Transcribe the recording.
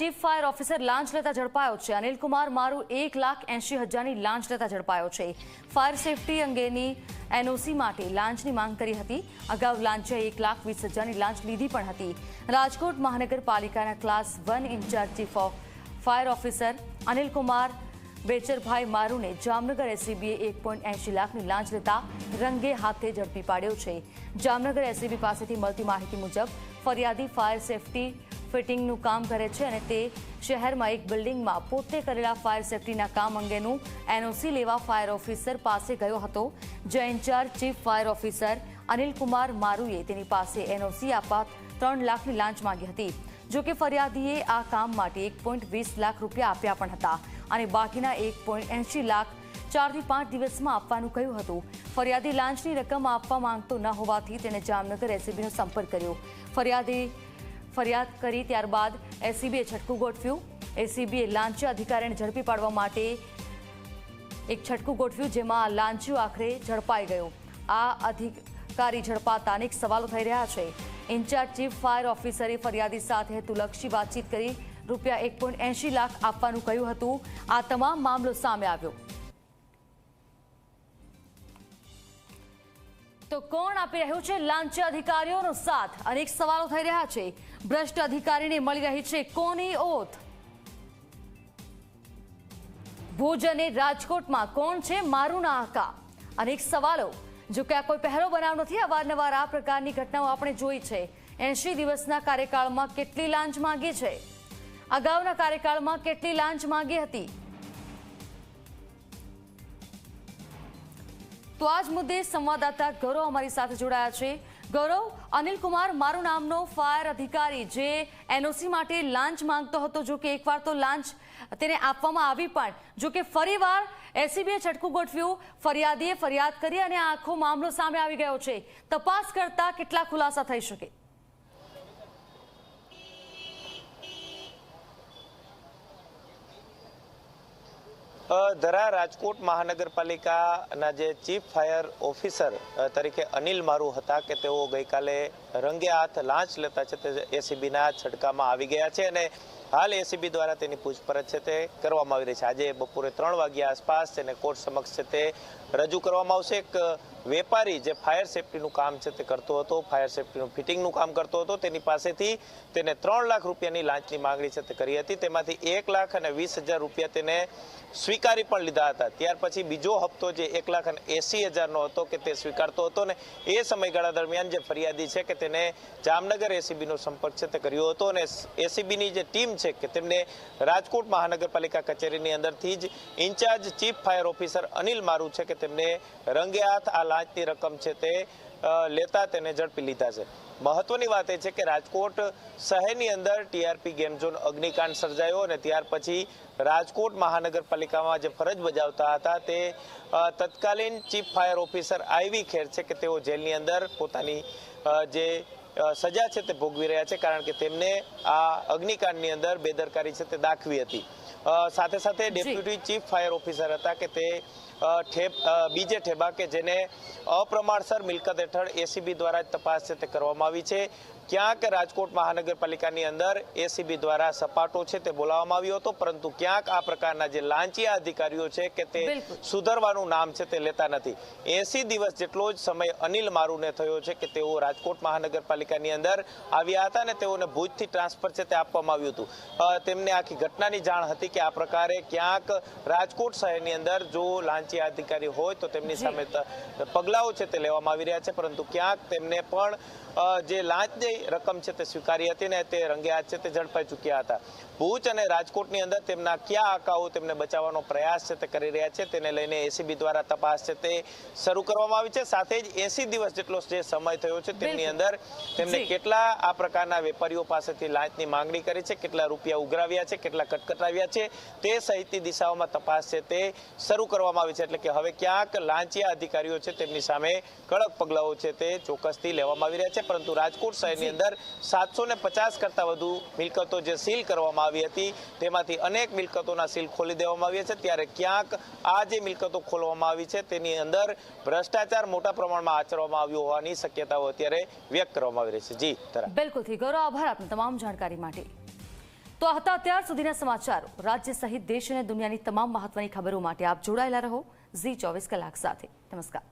Chief fire officer લાંચ લેતા ઝડપાયો છે. અનિલ કુમાર મારું એક લાખ એંશી હજારની લાંચ લેતા ઝડપાયો છે. ફાયર સેફટી અંગેની એનઓસી માટે લાંચની માંગ કરી હતી. અગાઉ લાંચે એક લાખ વીસ હજારની લાંચ લીધી પણ હતી. રાજકોટ મહાનગરપાલિકાના class one in-charge chief of fire officer Anil Kumar Becharbhai મારુને Jamnagar એસીબીએ એક પોઈન્ટ એંશી લાખની લાંચ લેતા રંગે હાથે ઝડપી પાડ્યો છે. જામનગર એસીબી પાસેથી મળતી માહિતી મુજબ, ફરિયાદી ફાયર સેફટી ફિટિંગનું કામ કરે છે અને તે શહેરમાં એક બિલ્ડિંગમાં પોતે કરેલા ફાયર સેફટીના કામ અંગેનું એનઓસી લેવા ફાયર ઓફિસર પાસે ગયો હતો. જે in-charge chief fire officer Anil Kumar મારુએ તેની પાસે એનઓસી આપવા ત્રણ લાખની લાંચ માંગી હતી. જોકે ફરિયાદીએ આ કામ માટે એક પોઈન્ટ વીસ લાખ રૂપિયા આપ્યા પણ હતા. અને બાકીના એક એંશી લાખ ચારથી પાંચ દિવસમાં આપવાનું કહ્યું હતું. ફરિયાદી લાંચની રકમ આપવા માંગતો ન હોવાથી તેણે જામનગર એસીબીનો સંપર્ક કર્યો. ફરિયાદી ફરિયાદ કરી ત્યારબાદ એસીબીએ છટકું ગોઠવ્યું. એસીબીએ લાંચી અધિકારીને ઝડપી પાડવા માટે એક છટકું ગોઠવ્યું, જેમાં લાંચીઓ આખરે ઝડપાઈ ગયો. આ અધિકારી ઝડપાતા અનેક સવાલો થઈ રહ્યા છે. ઇન્ચાર્જ ચીફ ફાયર ઓફિસરે ફરિયાદી સાથે હેતુલક્ષી વાતચીત કરી રૂપિયા એક પોઈન્ટ એંશી લાખ આપવાનું કહ્યું હતું. આ તમામ મામલો સામે આવ્યો. તો કોણ આપી રહ્યું છે? લાંચ અધિકારીઓનો સાથ. અનેક સવાલો થઈ રહ્યા છે. ભ્રષ્ટ અધિકારીને મળી રહી છે કોની ઓથ? ભુજ અને રાજકોટમાં કોણ છે મારું નાકા? અનેક સવાલો. જો કે આ કોઈ પહેલો બનાવ નથી અવારનવાર આ પ્રકારની ઘટનાઓ આપણે જોઈ છે. એંશી દિવસના કાર્યકાળમાં કેટલી લાંચ માંગી છે? અગાઉના કાર્યકાળમાં કેટલી લાંચ માંગી હતી? તો આજ મુદ્દે સંવાદદાતા ગૌરવ અમારી સાથે જોડાયા છે. ગૌરવ અનિલ કુમાર મારું નામનો ફાયર અધિકારી જે એનઓસી માટે લાંચ માંગતો હતો, જો કે એકવાર તો લાંચ તેને આપવામાં આવી પણ, જો કે ફરીવાર એસીબીએ છટકું ગોઠવ્યું, ફરિયાદીએ ફરિયાદ કરી અને આખો મામલો સામે આવી ગયો છે. તપાસ કરતા કેટલા ખુલાસા થઈ શકે? ધરા રાજકોટ મહાનગરપાલિકાના જે ચીફ ફાયર ઓફિસર તરીકે અનિલ મારુ હતા કે તેઓ ગઈકાલે રંગે હાથ લાંચ લેતા છે તે એસીબીના છટકામાં આવી ગયા છે અને હાલ એસીબી દ્વારા તેની પૂછપરછ છે તે કરવામાં આવી રહી છે. આજે બપોરે ત્રણ વાગ્યા આસપાસ તેને કોર્ટ સમક્ષ છે તે રજૂ કરવામાં આવશે. એક વેપારી જે ફાયર સેફટીનું કામ છે તે કરતો હતો, ફાયર સેફટીનું ફિટિંગનું કામ કરતો હતો, તેની પાસેથી તેને ત્રણ લાખ રૂપિયાની લાંચની માંગણી છે તે કરી હતી. તેમાંથી એક લાખ અને વીસ હજાર રૂપિયા તેને સ્વીકારી પણ લીધા હતા. ત્યાર પછી બીજો હપ્તો જે એક લાખ અને એસી હજારનો હતો કે તે સ્વીકારતો હતો ને એ સમયગાળા દરમિયાન જે ફરિયાદી છે કે તેને જામનગર એસીબીનો સંપર્ક છે તે કર્યો હતો અને એસીબીની જે ટીમ છે કે તેમને રાજકોટ મહાનગરપાલિકા કચેરીની અંદરથી જ in-charge chief fire officer Anil Maru છે કે તેમને રંગે હાથ આ લાંચની રકમ છે તે લેતા તેને ઝડપી લીધા છે. મહત્વની વાત એ છે કે રાજકોટ શહેરની અંદર ટીઆરપી ગેમ ઝોન અગ્નિકાંડ સર્જાયો અને ત્યાર પછી રાજકોટ મહાનગરપાલિકામાં જે ફરજ બજાવતા હતા તે તત્કાલીન chief fire officer IV Kher છે કે તેઓ જેલની અંદર પોતાની જે સજા છે તે ભોગવી રહ્યા છે કારણ કે તેમને આ અગ્નિકાંડની અંદર બેદરકારી છે તે દાખવી હતી. સાથે સાથે ડેપ્યુટી ચીફ ફાયર ઓફિસર હતા કે તે ઠેબ બીજે ઠેબા કે જેને અપ્રમાણસર મિલકત હેઠળ એસીબી દ્વારા જ તપાસ છે તે કરવામાં આવી છે. ક્યાંક રાજકોટ મહાનગરપાલિકાની અંદર એસીબી દ્વારા સપાટો છે તે બોલાવવામાં આવ્યો હતો પરંતુ ક્યાંક આ પ્રકારના જે લાંચિયા અધિકારીઓ છે કે તે સુધરવાનું નામ છે તે લેતા નથી. એસી દિવસ જેટલો જ સમય અનિલ મારુને થયો છે કે તેઓ રાજકોટ મહાનગરપાલિકાની અંદર આવ્યા હતા અને તેઓને ભુજથી ટ્રાન્સફર છે તે આપવામાં આવ્યું હતું. તેમને આખી ઘટનાની જાણ હતી કે આ પ્રકારે ક્યાંક રાજકોટ શહેરની અંદર જો લાંચી અધિકારી હોય તો તેમની સામે પગલાઓ છે તે લેવામાં આવી રહ્યા છે પરંતુ ક્યાંક તેમને પણ જે લાંચની રકમ છે તે સ્વીકારી હતી ને તે રંગે હાથ છે તે ઝડપાઈ ચૂક્યા હતા. ભુજ અને રાજકોટની અંદર તેમના કયા આકાઓ તેમને બચાવવાનો પ્રયાસ છે તે કરી રહ્યા છે તેને લઈને એસીબી દ્વારા તપાસ છે તે શરૂ કરવામાં આવી છે. સાથે જ એસી દિવસ જેટલો જે સમય થયો છે તેમની અંદર તેમને કેટલા આ પ્રકારના વેપારીઓ પાસેથી લાંચની માંગણી કરી છે કેટલા રૂપિયા ઉઘરાવ્યા છે કેટલા કટકટાવ્યા છે તે સહિતની દિશાઓમાં તપાસ છે તે શરૂ કરવામાં આવી છે. એટલે કે હવે ક્યાંક લાંચિયા અધિકારીઓ છે તેમની સામે કડક પગલાઓ છે તે ચોક્કસથી લેવામાં આવી રહ્યા છે. પરંતુ રાજકોટ શહેરની અંદર સાતસો પચાસ કરતા વધુ મિલકતો જે સીલ કરવામાં આવી હતી તેમાંથી અનેક મિલકતોના સીલ ખોલી દેવામાં આવી છે. ત્યારે ક્યાંક આ જે મિલકતો ખોલવામાં આવી છે તેની અંદર ભ્રષ્ટાચાર મોટા પ્રમાણમાં આચરવામાં આવ્યો હોવાની શક્યતાઓ અત્યારે વ્યક્ત કરવામાં આવી રહી છે. જી તરા બિલકુલથી. ગૌરવ આભાર આપની તમામ જાણકારી માટે. તો આ હતા અત્યાર સુધીના સમાચારો. રાજ્ય સહિત દેશ અને દુનિયાની તમામ મહત્વની ખબરો માટે આપ જોડાયેલા રહો. ઝી ચોવીસ કલાક સાથે. નમસ્કાર.